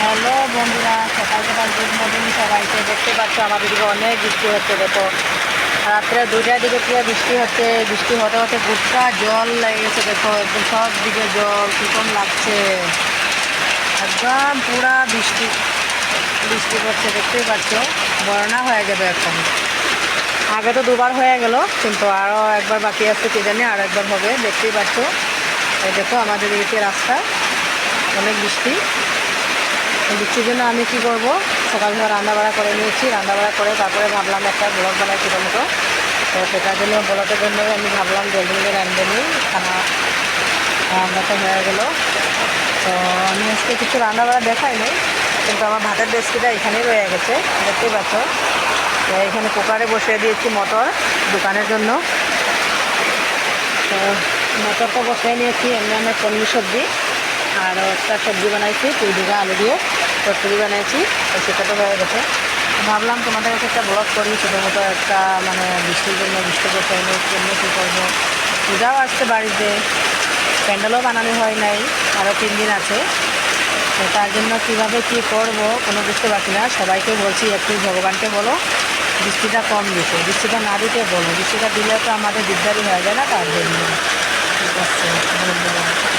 Hello বন্ধুরা, সকাল সকাল গুড মর্নিং সবাইকে। দেখতে পাচ্ছ আমাদের দিকে অনেক বৃষ্টি হচ্ছে, দেখো। রাত্রে দুটার দিকে পুরো বৃষ্টি হচ্ছে? বৃষ্টি হতে হতে গুটকা জল লেগে গেছে দেখো। একদম সব দিকে জল কীরকম লাগছে। একদম পুরা বৃষ্টি বৃষ্টি পড়ছে, দেখতেই পাচ্ছ। বর্ণা হয়ে যাবে এখন। আগে তো দুবার হয়ে গেল, কিন্তু আরও একবার বাকি আছে কে জানি, আর একবার হবে, দেখতেই পাচ্ছ। দেখো আমাদের এদিকে রাস্তা, অনেক বৃষ্টি। বৃষ্টির জন্য আমি কি করব? সকাল সকাল রান্না বাড়া করে নিয়েছি রান্না বাড়া করে তারপরে ভাবলাম একটা ব্লগ বানাই ছোটো মতো। তো সেটার জন্য ব্লগের জন্য আমি ভাবলাম জলদি রান্ধে নিই, খানা রান্না তো হয়ে গেলো। তো আমি আজকে কিছু রান্না বাড়া দেখাইনি কিন্তু আমার ভাতের ডেস্কিটা এখানেই রয়ে গেছে, দেখতেই পাচ্ছ। তো এখানে কুকারে বসিয়ে দিয়েছি মটর দোকানের জন্য। তো মটরটা বসিয়ে নিয়েছি, এমনি আমার পনির সবজি, আর একটা সবজি বানাইছি, পুঁই দিঘা, আলু দিয়ে। চচ্চড়ি বানিয়েছি তো সেটা তো হয়ে গেছে। ভাবলাম তোমাদের কাছে একটা ব্লগ করি ছোটো মতো একটা মানে বৃষ্টির জন্য বৃষ্টি করতে হলে জন্য কী করব। পূজাও আসছে বাড়িতে, প্যান্ডেলও বানানো হয় নাই আরও তিন দিন আছে। তো তার জন্য কীভাবে কী করব, কোনো বুঝতে পারছি না। সবাইকে বলছি, একটু ভগবানকে বলো, বৃষ্টিটা কম দিতে, বৃষ্টিটা না দিতে বলো। বৃষ্টিটা দিলে তো আমাদের দিকদারি হয়ে যায় না, তার জন্য। ঠিক আছে, ধন্যবাদ।